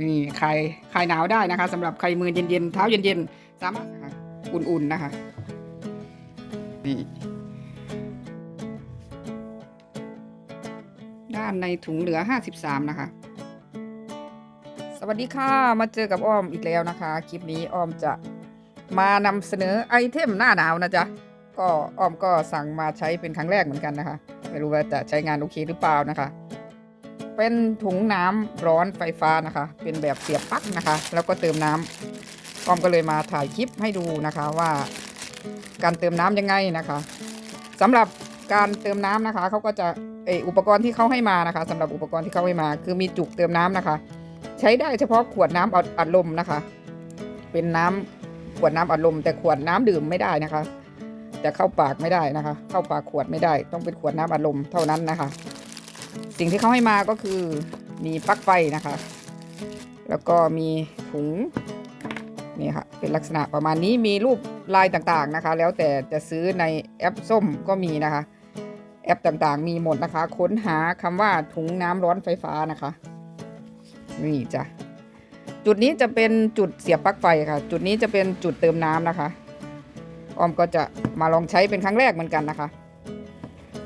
นี่คลายคลายหนาวได้นะคะสำหรับใครมือเย็นๆเท้าเย็นๆสามารถอุ่นๆนะคะนี่ด้านในถุงเหลือ 53 นะคะ สวัสดีค่ะ มาเจอกับอ้อมอีกแล้วนะคะ คลิปนี้อ้อมจะมานำเสนอไอเทมหน้าหนาวนะจ๊ะ ก็อ้อมก็สั่งมาใช้เป็นครั้งแรกเหมือนกันนะคะ ไม่รู้ว่าจะใช้งานโอเคหรือเปล่านะคะ เป็นถุงน้ำร้อนไฟฟ้านะคะ เป็นแบบเสียบปลั๊กนะคะ แล้วก็เติมน้ำอ้อมก็เลยมาถ่ายคลิปให้ดูนะคะว่า การเติมน้ำยังไงนะคะสำหรับการเติมน้ำนะคะเขาก็จะเอออุปกรณ์ที่เขาให้มานะคะสำหรับอุปกรณ์ที่เขาให้มา คือมีจุกเติมน้ำนะคะ ใช้ได้เฉพาะขวดน้ำอัดอัดลมนะคะ เป็นน้ำขวดน้ำอัดลม แต่ขวดน้ำดื่มไม่ได้นะคะ จะเข้าปากไม่ได้นะคะ เข้าปากขวดไม่ได้ ต้องเป็นขวดน้ำอัดลมเท่านั้นนะคะ สิ่งที่เขาให้มาก็คือมีปลั๊กไฟนะคะ แล้วก็มีถุงนี่ค่ะเป็นลักษณะประมาณนี้มีรูปลายต่างๆนะคะ แล้วแต่จะซื้อในแอปส้มก็มีนะคะ แอปต่างๆ มีหมดนะคะ ค้นหาคำว่าถุงน้ำร้อนไฟฟ้านะคะนี่จ้ะจุดนี้จะเป็นจุดเสียบปลั๊กไฟค่ะ จุดนี้จะเป็นจุดเติมน้ำนะคะออมก็จะมาลองใช้เป็นครั้งแรกเหมือนกันนะคะ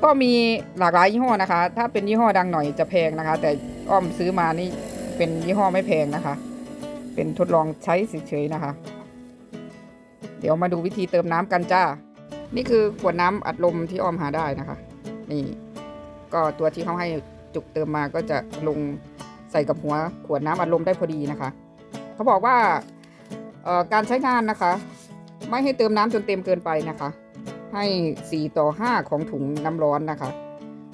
ก็มีหลากหลายยี่ห้อนะคะ ถ้าเป็นยี่ห้อดังหน่อยจะแพงนะคะ แต่อ้อมซื้อมานี่เป็นยี่ห้อไม่แพงนะคะ เป็นทดลองใช้เฉยๆนะคะ เดี๋ยวมาดูวิธีเติมน้ำกันจ้า นี่คือขวดน้ำอัดลมที่อ้อมหาได้นะคะ นี่ ก็ตัวที่เขาให้จุกเติมมาก็จะลงใส่กับหัวขวดน้ำอัดลมได้พอดีนะคะ เขาบอกว่าการใช้งานนะคะ ไม่ให้เติมน้ำจนเต็มเกินไปนะคะ ให้ 4 ต่อ 5 ของถุงน้ำร้อนนะคะ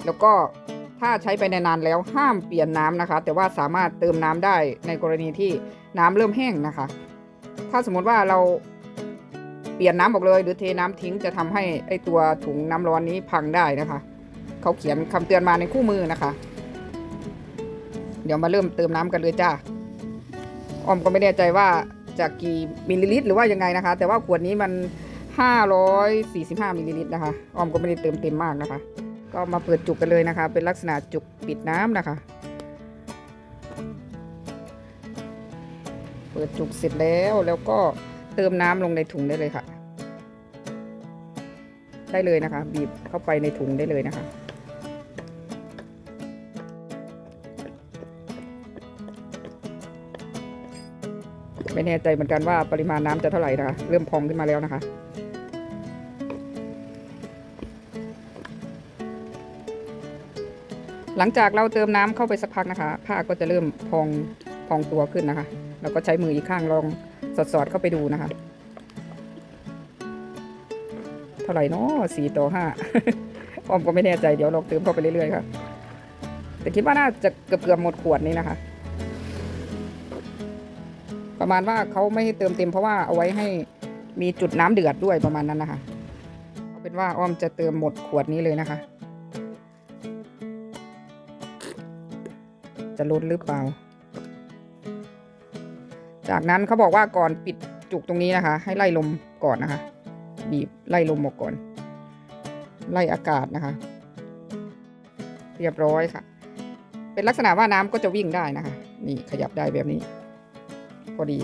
แล้วก็ถ้าใช้ไปนานๆแล้วห้ามเปลี่ยนน้ำนะคะ แต่ว่าสามารถเติมน้ำได้ในกรณีที่น้ำเริ่มแห้งนะคะ ถ้าสมมติว่าเราเปลี่ยนน้ำออกเลย หรือเทน้ำทิ้งจะทำให้ไอตัวถุงน้ำร้อนนี้พังได้นะคะ เขาเขียนคำเตือนมาในคู่มือนะคะ เดี๋ยวมาเริ่มเติมน้ำกันเลยจ้าออมก็ไม่แน่ใจว่าจะกี่มิลลิลิตรหรือว่ายังไงนะคะ แต่ว่าขวดนี้มัน 545มิลลิลิตรนะคะออมก็ไม่ได้เติมเต็มมากนะคะ ก็มาเปิดจุกกันเลยนะคะ เป็นลักษณะจุกปิดน้ำนะคะ เปิดจุกเสร็จแล้วแล้วก็เติมน้ำลงในถุงได้เลยค่ะ ได้เลยนะคะ บีบเข้าไปในถุงได้เลยนะคะไม่แน่ใจเหมือนกันว่าปริมาณน้ำจะเท่าไหร่นะคะ เริ่มพองขึ้นมาแล้วนะคะ หลังจากเราเติมน้ำเข้าไปสักพักนะคะ ผ้าก็จะเริ่มพองพองตัวขึ้นนะคะ เราก็ใช้มืออีกข้างลองสอดๆเข้าไปดูนะคะ เท่าไหร่นาะสี่ต่อห้าออมก็ไม่แน่ใจเดี๋ยวลองเติมเข้าไปเรื่อยๆค่ะ แต่คิดว่าน่าจะเกือบเกือบหมดขวดนี้นะคะ ประมาณว่าเขาไม่ให้เติมเต็มเพราะว่าเอาไว้ให้มีจุดน้ำเดือดด้วยประมาณนั้นนะคะ เอาเป็นว่าอ้อมจะเติมหมดขวดนี้เลยนะคะ จะลดหรือเปล่า จากนั้นเขาบอกว่าก่อนปิดจุกตรงนี้นะคะ ให้ไล่ลมก่อนนะคะ บีบไล่ลมออกก่อน ไล่อากาศนะคะ เรียบร้อยค่ะ เป็นลักษณะว่าน้ำก็จะวิ่งได้นะคะ นี่ขยับได้แบบนี้ พอดี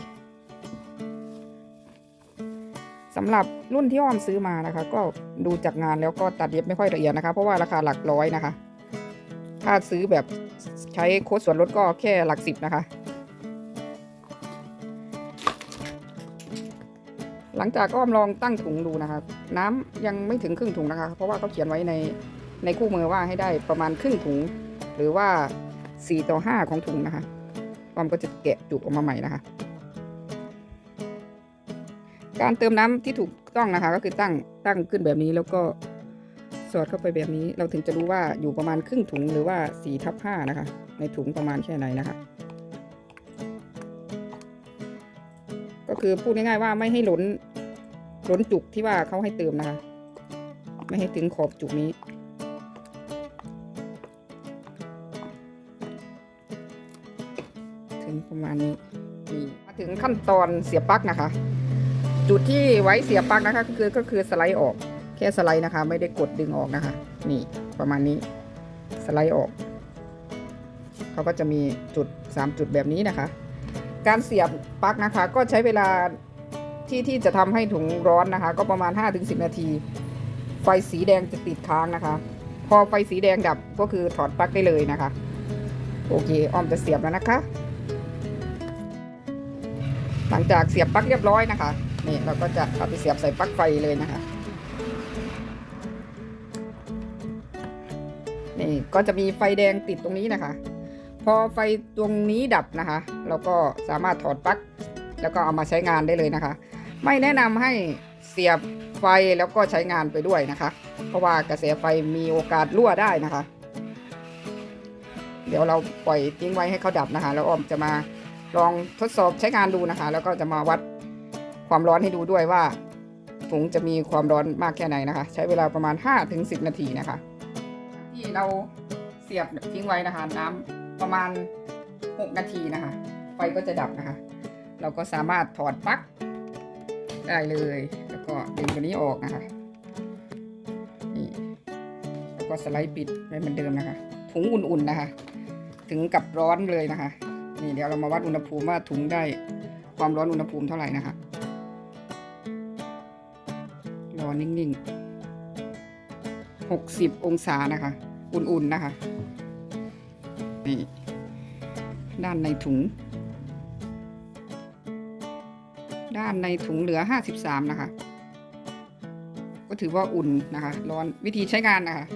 สำหรับรุ่นที่อ้อมซื้อมานะคะ ก็ดูจากงานแล้วก็ตัดเย็บไม่ค่อยละเอียดนะคะ เพราะว่าราคาหลักร้อยนะคะ ถ้าซื้อแบบใช้โค้ดส่วนลดก็แค่หลักสิบนะคะ หลังจากอ้อมลองตั้งถุงดูนะคะน้ำยังไม่ถึงครึ่งถุงนะคะ เพราะว่าเขาเขียนไว้ในในคู่มือว่าให้ได้ประมาณครึ่งถุง หรือว่า 4 ต่อ 5 ของถุงนะคะออมก็จะแกะจุกออกมาใหม่นะคะ การเติมน้ำที่ถูกต้องนะคะ ก็คือตั้งตั้งขึ้นแบบนี้แล้วก็ สอดเข้าไปแบบนี้เราถึงจะรู้ว่าอยู่ประมาณครึ่งถุงหรือว่า4ทับ5นะคะ ในถุงประมาณแค่ไหนนะคะ ก็คือพูดง่ายๆว่าไม่ให้หล้นล้นจุกที่ว่าเขาให้เติมนะคะ ไม่ให้ถึงขอบจุกนี้ถึงประมาณนี้นี่มาถึงขั้นตอนเสียบปลั๊กนะคะ จุดที่ไว้เสียบปลั๊กนะคะ ก็คือก็คือสไลด์ออก ค่สไลด์นะคะ ไม่ได้กดดึงออกนะคะ นี่ประมาณนี้สไลด์ออก เขาก็จะมีจุด 3 จุดแบบนี้นะคะ การเสียบปลั๊กนะคะ ก็ใช้เวลาที่ที่จะทำให้ถุงร้อนนะคะ ก็ประมาณ 5-10 นาที ไฟสีแดงจะติดค้างนะคะ พอไฟสีแดงดับก็คือถอดปลั๊กได้เลยนะคะ โอเคอ้อมจะเสียบแล้วนะคะ หลังจากเสียบปลั๊กเรียบร้อยนะคะนี่เราก็จะเอาไปเสียบใส่ปลั๊กไฟเลยนะคะ นี่ก็จะมีไฟแดงติดตรงนี้นะคะ พอไฟตรงนี้ดับนะคะ เราก็สามารถถอดปลั๊กแล้วก็เอามาใช้งานได้เลยนะคะ ไม่แนะนำให้เสียบไฟแล้วก็ใช้งานไปด้วยนะคะ เพราะว่ากระแสไฟมีโอกาสรั่วได้นะคะ เดี๋ยวเราปล่อยทิ้งไว้ให้เขาดับนะคะ แล้วออมจะมาลองทดสอบใช้งานดูนะคะ แล้วก็จะมาวัดความร้อนให้ดูด้วยว่าถุงจะมีความร้อนมากแค่ไหนนะคะ ใช้เวลาประมาณ 5-10 นาทีนะคะ ที่เราเสียบทิ้งไว้นะคะ น้ำประมาณ 6 นาทีนะคะ ไฟก็จะดับนะคะ เราก็สามารถถอดปลั๊กได้เลย แล้วก็ดึงตัวนี้ออกนะคะนี่แล้วก็สไลด์ปิดไว้เหมือนเดิมนะคะถุงอุ่นๆนะคะ ถึงกับร้อนเลยนะคะ นี่เดี๋ยวเรามาวัดอุณหภูมิว่าถุงได้ความร้อนอุณหภูมิเท่าไหร่นะคะรอนิ่งๆหกสิบองศานะคะ อุ่นๆนะคะ นี่ ด้านในถุง ด้านในถุงเหลือ 53 นะคะ ก็ถือว่าอุ่นนะคะ ร้อนวิธีใช้งานนะคะ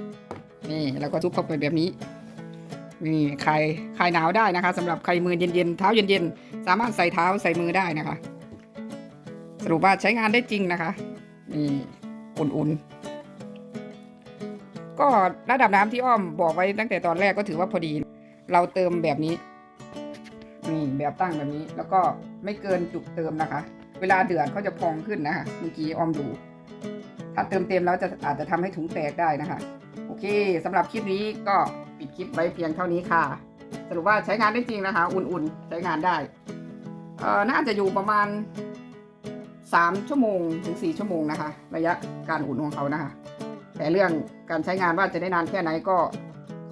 นี่แล้วก็ทุบเข้าไปแบบนี้นี่ใครใครหนาวได้นะคะสำหรับใครมือเย็นๆเท้าเย็นๆ สามารถใส่เท้าใส่มือได้นะคะ สรุปว่าใช้งานได้จริงนะคะ นี่ อุ่นๆ ก็ระดับน้ำที่อ้อมบอกไว้ตั้งแต่ตอนแรกก็ถือว่าพอดี เราเติมแบบนี้นี่แบบตั้งแบบนี้ แล้วก็ไม่เกินจุดเติมนะคะ เวลาเดือดเขาจะพองขึ้นนะคะเมื่อกี้อ้อมดู ถ้าเติมเต็มแล้วจะอาจจะทำให้ถุงแตกได้นะคะ โอเคสำหรับคลิปนี้ก็ปิดคลิปไว้เพียงเท่านี้ค่ะ สรุปว่าใช้งานได้จริงนะคะ อุ่นๆ ใช้งานได้เอ่อน่าจะอยู่ประมาณ 3 ชั่วโมงถึง 4 ชั่วโมงนะคะ ระยะการอุ่นของเขานะคะ แต่เรื่องการใช้งานว่าจะได้นานแค่ไหนก็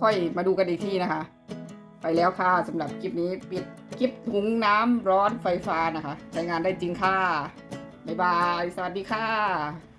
ค่อยมาดูกันอีกทีนะคะ ไปแล้วค่ะสำหรับคลิปนี้ปิดคลิปถุงน้ำร้อนไฟฟ้านะคะ ใช้งานได้จริงค่ะ บ๊ายบาย สวัสดีค่ะ